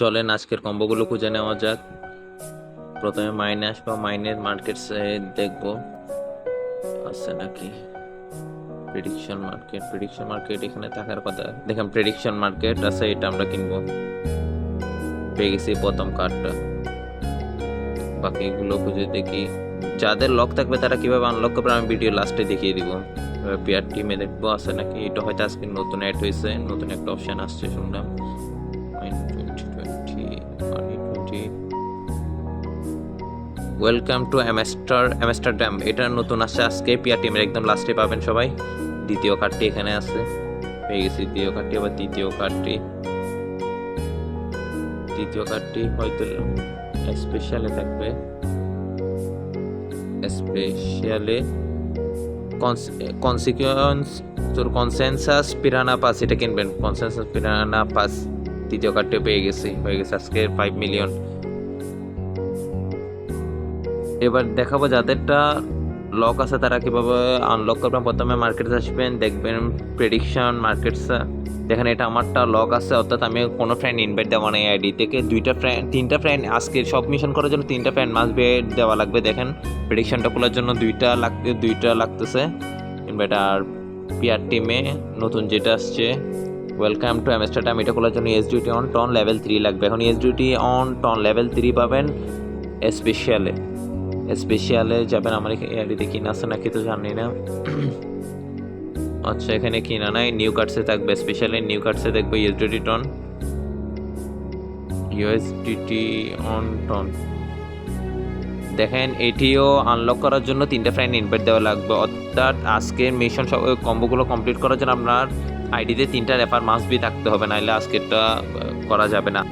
চলেন, আজকের কম্বোগুলো খুঁজে নেওয়া যাক। প্রথমে মাইনে আসব, মাইনের মার্কেটস দেখব। আছে নাকি? প্রেডিকশন মার্কেট প্রেডিকশন মার্কেট এখানে থাকার কথা। দেখেন প্রেডিকশন মার্কেট আছে, এটা আমরা কিনবো। পেয়ে গেছি প্রথম কার্ডটা বাকিগুলো খুঁজে দেখি। যাদের লক থাকবে, তারা কীভাবে আনলক করবে, আমি ভিডিও লাস্টে দেখিয়ে দিব। পেয়ার টিমে দেখব, আছে নাকি? এটা হয়তো আজকে নতুন অ্যাড হয়েছে, নতুন একটা অপশন আসছে, শুনলাম। ওয়েলকাম টু অ্যামেস্টার অ্যামেস্টারডাম এটা নতুন আসছে আজকে। পিয়ার টিমের একদম লাস্টে পাবেন সবাই। দ্বিতীয় কার্ডটি এখানে আছে। পেয়ে গেছি দ্বিতীয় কার্ডটি আবার তৃতীয় কার্ডটি তৃতীয় কার্ডটি হয়তো স্পেশালে থাকবে। স্পেশালে কনসিকুয়েন্স তোর কনসেনসাস পিরানা পাস এটা কিনবেন। কনসেনসাস পিরানা পাস তৃতীয় কার্ডটি পেয়ে গেছি। হয়ে গেছে আজকে ফাইভ মিলিয়ন এবার দেখাবো যাদেরটা লক আছে, তারা কীভাবে আনলক করবেন। প্রথমে মার্কেটে আসবেন, দেখবেন প্রেডিকশন মার্কেটস দেখেন, এটা আমারটা লক আছে, অর্থাৎ আমি কোনো ফ্রেন্ড ইনভাইট দেওয়া নেই আইডি থেকে। দুইটা ফ্রেন্ড তিনটা ফ্রেন্ড আজকে সব মিশন করার জন্য তিনটা ফ্রেন্ড মাস বেড দেওয়া লাগবে, দেখেন। প্রেডিকশনটা খোলার জন্য দুইটা লাগতে দুইটা লাগতেছে। ইনভাইট আর পিআর টিমে নতুন যেটা আসছে ওয়েলকাম টু অ্যামস্টারডাম এটা খোলার জন্য S duty on ton level three লাগবে। এখন S duty on ton level three পাবেন স্পেশালে স্পেশালে যাবেন আমার এআইডিতে কিনা আছে নাকি তো জানি না। আচ্ছা এখানে কিনা নাই। নিউ কার্ডসে থাকবে স্পেশালি নিউ কার্ডসে দেখব USDT TON USDT on TON দেখেন, এটিও আনলক করার জন্য তিনটা ফ্রেন্ড ইনভাইট দেওয়া লাগবে। অর্থাৎ আজকের মিশন সব কম্বোগুলো কমপ্লিট করার জন্য আপনার আইডিতে তিনটা রেফার মাস্ট বি থাকতে হবে, নাহলে আজকেরটা করা যাবে না।